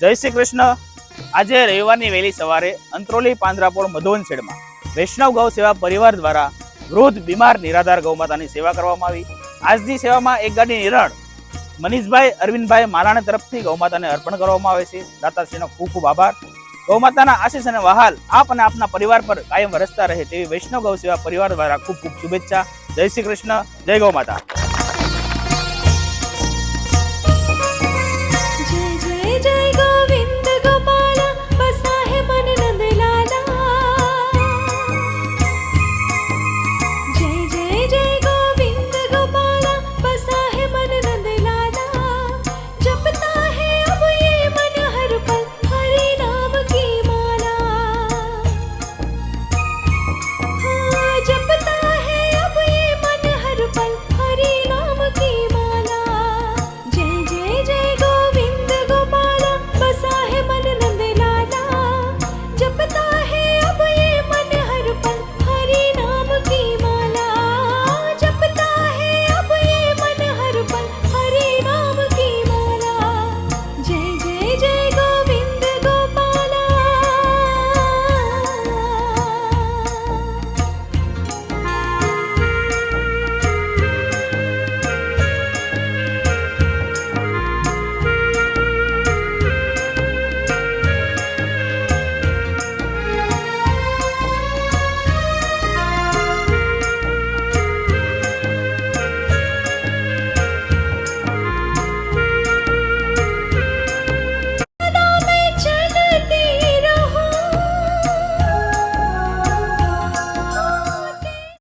જય શ્રી કૃષ્ણ. આજે રવિવારની વહેલી સવારે અંત્રોલી પાંજરાપોળ મધુવન શેડમાં વૈષ્ણવ ગૌ સેવા પરિવાર દ્વારા વૃદ્ધ બીમાર નિરાધાર ગૌમાતાની સેવા કરવામાં આવી. આજની સેવામાં એક ગાડી નિરણ મનીષભાઈ અરવિંદભાઈ માલાણા તરફથી ગૌમાતાને અર્પણ કરવામાં આવે છે. દાતાશ્રીનો ખૂબ ખૂબ આભાર. ગૌમાતાના આશીષ અને વહાલ આપ અને આપના પરિવાર પર કાયમ વરસતા રહે તેવી વૈષ્ણવ ગૌ સેવા પરિવાર દ્વારા ખૂબ ખૂબ શુભેચ્છા. જય શ્રી કૃષ્ણ. જય ગૌ માતા.